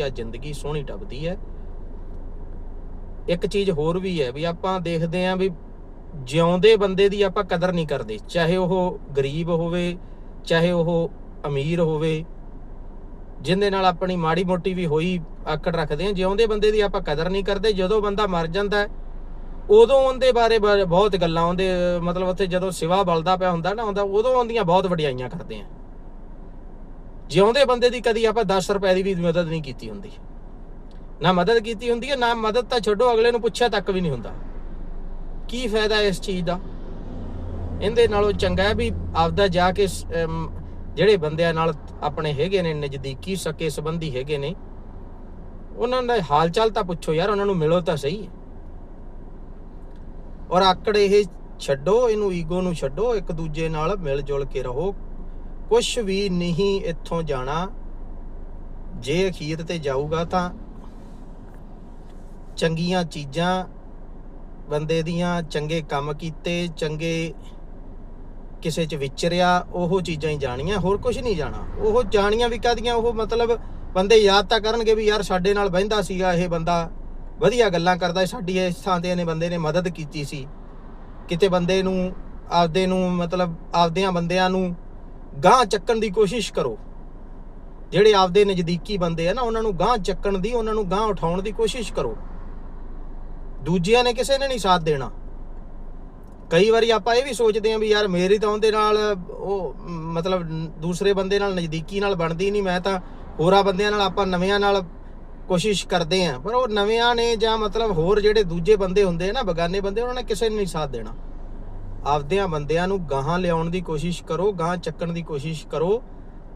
ਆ, ਜ਼ਿੰਦਗੀ ਸੋਹਣੀ ਟੱਪਦੀ ਹੈ ਇੱਕ ਚੀਜ਼ ਹੋਰ ਵੀ ਹੈ ਵੀ ਆਪਾਂ ਦੇਖਦੇ ਆਂ ਵੀ ਜਿਉਂਦੇ ਬੰਦੇ ਦੀ ਆਪਾਂ ਕਦਰ ਨਹੀਂ ਕਰਦੇ, ਚਾਹੇ ਉਹ ਗਰੀਬ ਹੋਵੇ, ਚਾਹੇ ਉਹ ਅਮੀਰ ਹੋਵੇ, ਜਿੰਦੇ ਨਾਲ ਆਪਣੀ ਮਾੜੀ ਮੋਟੀ ਵੀ ਹੋਈ ਆਕੜ ਰੱਖਦੇ ਆਂ, ਜਿਉਂਦੇ ਬੰਦੇ ਦੀ ਆਪਾਂ ਕਦਰ ਨਹੀਂ ਕਰਦੇ, ਜਦੋਂ ਬੰਦਾ ਮਰ ਜਾਂਦਾ ਉਦੋਂ ਉਹਦੇ ਬਾਰੇ ਬਹੁਤ ਗੱਲਾਂ ਉਹਦੇ ਮਤਲਬ ਉੱਥੇ ਜਦੋਂ ਸਿਵਾ ਬਲਦਾ ਪਿਆ ਹੁੰਦਾ ਨਾ ਹੁੰਦਾ ਉਦੋਂ ਉਹਦੀਆਂ ਬਹੁਤ ਵਡਿਆਈਆਂ ਕਰਦੇ ਆਂ। ਜਿਉਂਦੇ ਬੰਦੇ ਦੀ ਕਦੀ ਆਪਾਂ 10 ਰੁਪਏ ਦੀ ਵੀ ਮਦਦ ਨਹੀਂ ਕੀਤੀ ਹੁੰਦੀ। ਨਾ ਮਦਦ ਕੀਤੀ ਹੁੰਦੀ ਹੈ, ਨਾ ਮਦਦ ਤਾਂ ਛੱਡੋ, ਅਗਲੇ ਨੂੰ ਪੁੱਛਿਆ ਤੱਕ ਵੀ ਨਹੀਂ ਹੁੰਦਾ। ਕੀ ਫਾਇਦਾ ਇਸ ਚੀਜ਼ ਦਾ? ਇਹਦੇ ਨਾਲੋਂ ਚੰਗਾ ਹੈ ਵੀ ਆਪਦਾ ਜਾ ਕੇ ਜਿਹੜੇ ਬੰਦਿਆਂ ਨਾਲ ਆਪਣੇ ਹੈਗੇ ਨੇ, ਨਜ਼ਦੀਕੀ ਸਕੇ ਸੰਬੰਧੀ ਹੈਗੇ ਨੇ, ਉਹਨਾਂ ਦਾ ਹਾਲ ਚਾਲ ਤਾਂ ਪੁੱਛੋ ਯਾਰ, ਉਹਨਾਂ ਨੂੰ ਮਿਲੋ ਤਾਂ ਸਹੀ। ਔਰ ਆਕੜ ਇਹ ਛੱਡੋ, ਇਹਨੂੰ ਈਗੋ ਨੂੰ ਛੱਡੋ, ਇੱਕ ਦੂਜੇ ਨਾਲ ਮਿਲ ਜੁਲ ਕੇ ਰਹੋ। ਕੁਝ ਵੀ ਨਹੀਂ ਇੱਥੋਂ ਜਾਣਾ। ਜੇ ਅਖੀਰ ਤੇ ਜਾਊਗਾ ਤਾਂ ਚੰਗੀਆਂ ਚੀਜ਼ਾਂ, ਬੰਦੇ ਦੀਆਂ ਚੰਗੇ ਕੰਮ ਕੀਤੇ, ਚੰਗੇ ਕਿਸੇ 'ਚ ਵਿਚਰਿਆ, ਉਹ ਚੀਜ਼ਾਂ ਹੀ ਜਾਣੀਆਂ, ਹੋਰ ਕੁਝ ਨਹੀਂ ਜਾਣਾ। ਉਹ ਜਾਣੀਆਂ ਵੀ ਕਾਦੀਆਂ ਉਹ ਮਤਲਬ ਬੰਦੇ ਯਾਦ ਤਾਂ ਕਰਨਗੇ ਵੀ ਯਾਰ ਸਾਡੇ ਨਾਲ ਬਹਿੰਦਾ ਸੀਗਾ ਇਹ ਬੰਦਾ, ਵਧੀਆ ਗੱਲਾਂ ਕਰਦਾ ਸਾਡੀ ਇਸ ਥਾਂ ਤੇ ਇਹਨੇ ਬੰਦੇ ਨੇ ਮਦਦ ਕੀਤੀ ਸੀ। ਕਿਤੇ ਬੰਦੇ ਨੂੰ, ਆਪਦੇ ਨੂੰ ਮਤਲਬ ਆਪਦਿਆਂ ਬੰਦਿਆਂ ਨੂੰ ਗਾਂਹ ਚੱਕਣ ਦੀ ਕੋਸ਼ਿਸ਼ ਕਰੋ। ਜਿਹੜੇ ਆਪਦੇ ਨਜ਼ਦੀਕੀ ਬੰਦੇ ਆ ਨਾ, ਉਹਨਾਂ ਨੂੰ ਗਾਂਹ ਚੱਕਣ ਦੀ, ਉਹਨਾਂ ਨੂੰ ਗਾਂਹ ਉਠਾਉਣ ਦੀ ਕੋਸ਼ਿਸ਼ ਕਰੋ। ਦੂਜਿਆਂ ਨੇ ਕਿਸੇ ਨੇ ਨਹੀਂ ਸਾਥ ਦੇਣਾ। ਕਈ ਵਾਰੀ ਆਪਾਂ ਇਹ ਵੀ ਸੋਚਦੇ ਆਂ ਵੀ ਯਾਰ ਮੇਰੀ ਤਾਂ ਉਹਦੇ ਨਾਲ, ਉਹ ਮਤਲਬ ਦੂਸਰੇ ਬੰਦੇ ਨਾਲ ਨਜ਼ਦੀਕੀ ਨਾਲ ਬਣਦੀ ਨਹੀਂ, ਮੈਂ ਤਾਂ ਹੋਰਾਂ ਬੰਦਿਆਂ ਨਾਲ, ਆਪਾਂ ਨਵਿਆਂ ਨਾਲ ਕੋਸ਼ਿਸ਼ ਕਰਦੇ ਆਂ ਪਰ ਉਹ ਨਵਿਆਂ ਨੇ ਜਾਂ ਮਤਲਬ ਹੋਰ ਜਿਹੜੇ ਦੂਜੇ ਬੰਦੇ ਹੁੰਦੇ ਆ ਨਾ, ਬਗਾਨੇ ਬੰਦੇ, ਉਹਨਾਂ ਨੇ ਕਿਸੇ ਨੂੰ ਨਹੀਂ ਸਾਥ ਦੇਣਾ। ਆਪਦਿਆਂ ਬੰਦਿਆਂ ਨੂੰ ਗਾਹਾਂ ਲਿਆਉਣ ਦੀ ਕੋਸ਼ਿਸ਼ ਕਰੋ, ਗਾਹਾਂ ਚੱਕਣ ਦੀ ਕੋਸ਼ਿਸ਼ ਕਰੋ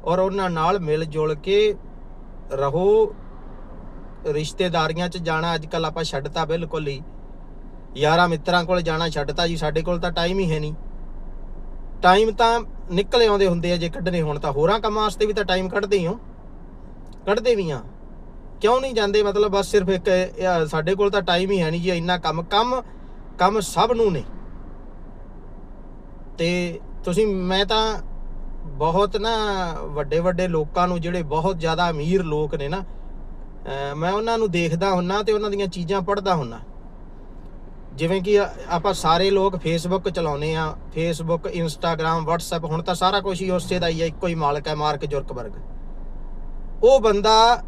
ਔਰ ਉਹਨਾਂ ਨਾਲ ਮਿਲ ਜੁਲ ਕੇ ਰਹੋ। ਰਿਸ਼ਤੇਦਾਰੀਆਂ 'ਚ ਜਾਣਾ ਅੱਜ ਕੱਲ ਆਪਾਂ ਛੱਡਤਾ ਬਿਲਕੁਲ ਹੀ। ਯਾਰਾਂ ਮਿੱਤਰਾਂ ਕੋਲ ਜਾਣਾ ਛੱਡਤਾ ਜੀ, ਸਾਡੇ ਕੋਲ ਤਾਂ ਟਾਈਮ ਹੀ ਹੈ ਨਹੀਂ। ਟਾਈਮ ਤਾਂ ਨਿਕਲੇ ਆਉਂਦੇ ਹੁੰਦੇ ਆ, ਜੇ ਕੱਢਣੇ ਹੋਣ ਤਾਂ। ਹੋਰਾਂ ਕੰਮਾਂ ਵਾਸਤੇ ਵੀ ਤਾਂ ਟਾਈਮ ਕੱਢਦੇ ਹੀ ਹੋ। ਕੱਢਦੇ ਵੀ ਆ ਕਿਉਂ ਨਹੀਂ ਜਾਂਦੇ? ਮਤਲਬ ਬਸ ਸਿਰਫ ਇੱਕ ਸਾਡੇ ਕੋਲ ਤਾਂ ਟਾਈਮ ਹੀ ਹੈ ਨਹੀਂ ਜੀ, ਇੰਨਾ ਕੰਮ। ਕੰਮ ਕੰਮ ਸਭ ਨੂੰ ਨੇ। ਤੇ ਤੁਸੀਂ, ਮੈਂ ਤਾਂ ਬਹੁਤ ਨਾ ਵੱਡੇ ਵੱਡੇ ਲੋਕਾਂ ਨੂੰ, ਜਿਹੜੇ ਬਹੁਤ ਜ਼ਿਆਦਾ ਅਮੀਰ ਲੋਕ ਨੇ ਨਾ ਮੈਂ ਉਹਨਾਂ ਨੂੰ ਦੇਖਦਾ ਹੁੰਨਾ ਤੇ ਉਹਨਾਂ ਦੀਆਂ ਚੀਜ਼ਾਂ ਪੜ੍ਹਦਾ ਹੁੰਨਾ। ਜਿਵੇਂ ਕਿ ਆਪਾਂ ਸਾਰੇ ਲੋਕ ਫੇਸਬੁੱਕ ਚਲਾਉਨੇ ਆ ਫੇਸਬੁੱਕ ਇੰਸਟਾਗ੍ਰam WhatsApp, ਹੁਣ ਤਾਂ ਸਾਰਾ ਕੁਝ ਹੀ ਉਸੇ ਦਾ ਹੀ ਹੈ, ਇੱਕੋ ਹੀ ਮਾਲਕ ਹੈ, ਮਾਰਕ ਜੁਰਕਬਰਗ। ਉਹ ਬੰਦਾ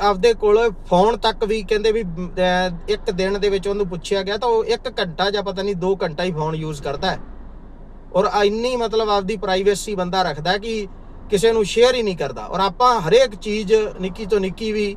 ਆਪਦੇ ਕੋਲ ਫੋਨ ਤੱਕ ਵੀ ਕਹਿੰਦੇ ਵੀ ਇੱਕ ਦਿਨ ਦੇ ਵਿੱਚ ਉਹਨੂੰ ਪੁੱਛਿਆ ਗਿਆ ਤਾਂ ਉਹ 1 ਘੰਟਾ ਜਾਂ ਪਤਾ ਨਹੀਂ 2 ਘੰਟਾ ਹੀ ਫੋਨ ਯੂਜ਼ ਕਰਦਾ ਹੈ। ਔਰ ਇੰਨੀ ਮਤਲਬ ਆਪਦੀ ਪ੍ਰਾਈਵੇਸੀ ਬੰਦਾ ਰੱਖਦਾ ਕਿ ਕਿਸੇ ਨੂੰ ਸ਼ੇਅਰ ਹੀ ਨਹੀਂ ਕਰਦਾ। ਔਰ ਆਪਾਂ ਹਰੇਕ ਚੀਜ਼ ਨਿੱਕੀ ਤੋਂ ਨਿੱਕੀ ਵੀ